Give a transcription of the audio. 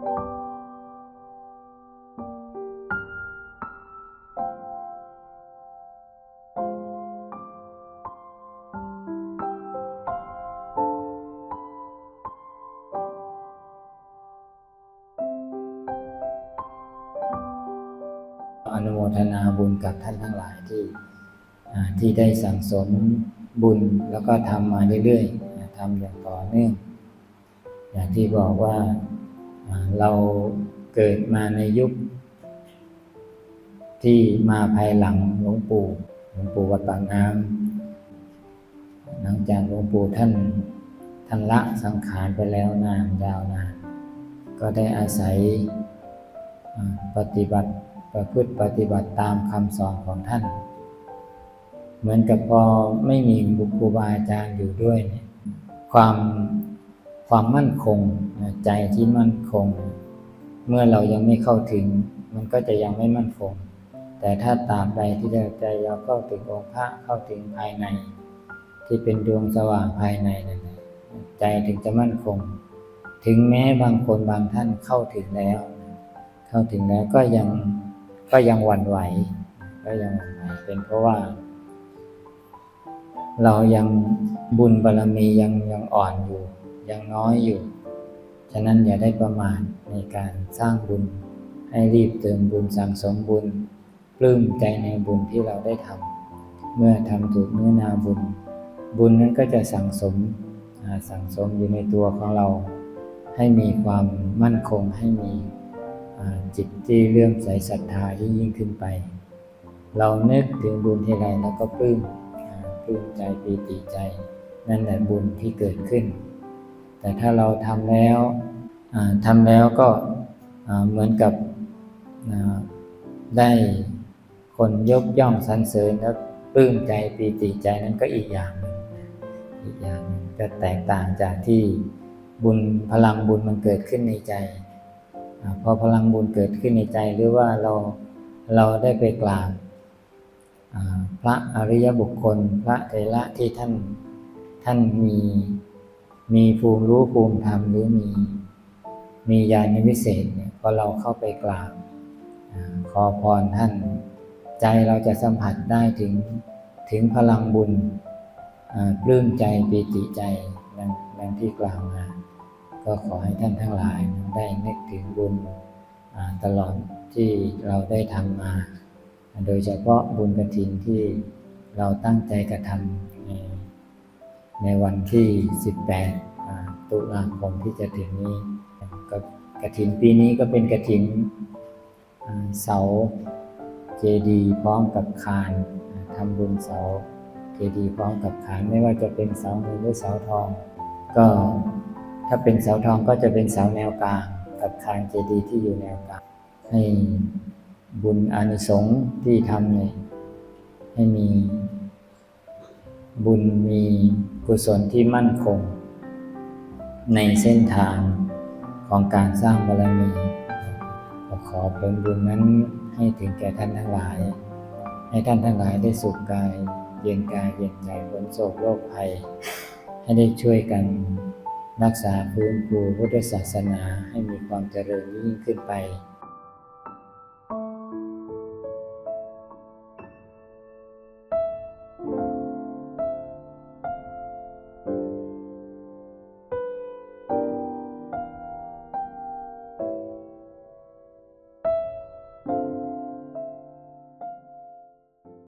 อนุโมทนาบุญกับท่านทั้งหลายที่ที่ได้สั่งสมบุญแล้วก็ทำมาเรื่อยๆทำอย่างต่อเนื่องอย่างที่บอกว่า เราเกิดมาในยุค ที่มาภายหลังหลวงปู่หลวงปู่วัดปากน้ำหลังจากหลวงปู่ท่านท่านละสังขารไปแล้วนานยาวนาน ก็ได้อาศัยปฏิบัติประพฤติปฏิบัติตามคำสอนของท่าน เหมือนกับพอไม่มีบุครูบาอาจารย์อยู่ด้วยเนี่ยความ ความมั่นคงใจที่มั่นคง เมื่อเรายังไม่เข้าถึง มันก็จะยังไม่มั่นคง แต่ถ้าตามใดที่ใจเราเข้าถึงองค์พระเข้าถึงภายใน ที่เป็นดวงสว่างภายในนั่นใจถึงจะมั่นคง ถึงแม้บางคนบางท่านเข้าถึงแล้ว เข้าถึงแล้วก็ยังก็ยังหวั่นไหว ก็ยังหวั่นไหวเป็นเพราะว่า เรายังบุญบารรมียังยังอ่อนอยู่ ยังน้อยอยู่ ฉะนั้นอย่าได้ประมาทในการสร้างบุญ ให้รีบเติมบุญสั่งสมบุญ ปลื้มใจในบุญที่เราได้ทำ เมื่อทำถูกเนื้อนาบุญ บุญนั้นก็จะสั่งสมสั่งสมอยู่ในตัวของเรา ให้มีความมั่นคงให้มีจิตที่เลื่อมใสศรัทธาที่ยิ่งขึ้นไป เรานึกถึงบุญที่ไรแล้วก็ปลื้มปลื้มใจปีติใจ นั่นแหละบุญที่เกิดขึ้น แต่ถ้าเราทำแล้วทำแล้วก็เหมือนกับได้คนยกย่องสรรเสริญแล้วปลื้มใจปีติใจนั้นก็อีกอย่างหนึ่งอีกอย่างหนึ่งก็แตกต่างจากที่บุญพลังบุญมันเกิดขึ้นในใจอพอพลังบุญเกิดขึ้นในใจหรือว่าเราเราได้ไปกราบพระอริยบุคคล พระเถระที่ท่านท่านมี มีภูมิรู้ภูมิธรรมหรือมี มีญาณวิเศษเนี่ยพอเราเข้าไปกราบขอพรท่าน ใจเราจะสัมผัสได้ถึงถึงพลังบุญปลื้มใจปีติใจดังดังที่กล่าวมา ก็ขอให้ท่านทั้งหลายได้นึกถึงบุญตลอดที่เราได้ทำมา โดยเฉพาะบุญกฐินที่เราตั้งใจกระทำ ในวันที่ 18 ตุลาคมที่จะถึงนี้ก็กฐินปีนี้ก็เป็นกฐินอ่าเสาเจดีพร้อมกับคานทำบุญเสาเจดีพร้อมกับคานไม่ว่าจะเป็นเสาเงินหรือเสาทอง ก็ถ้าเป็นเสาทองก็จะเป็นเสาแนวกลางกับคานเจดีที่อยู่แนวกลางให้บุญอานิสงส์ที่ทำเนี่ยให้มี บุญมีกุศลที่มั่นคง ในเส้นทางของการสร้างบารมีขอผลบุญนั้นให้ถึงแก่ท่านทั้งหลาย ให้ท่านทั้งหลายได้สุขกาย เย็นกายเย็นใจพ้นโศกโรคภัย ให้ได้ช่วยกันรักษาฟื้นฟูพุทธศาสนาให้มีความเจริญยิ่งขึ้นไป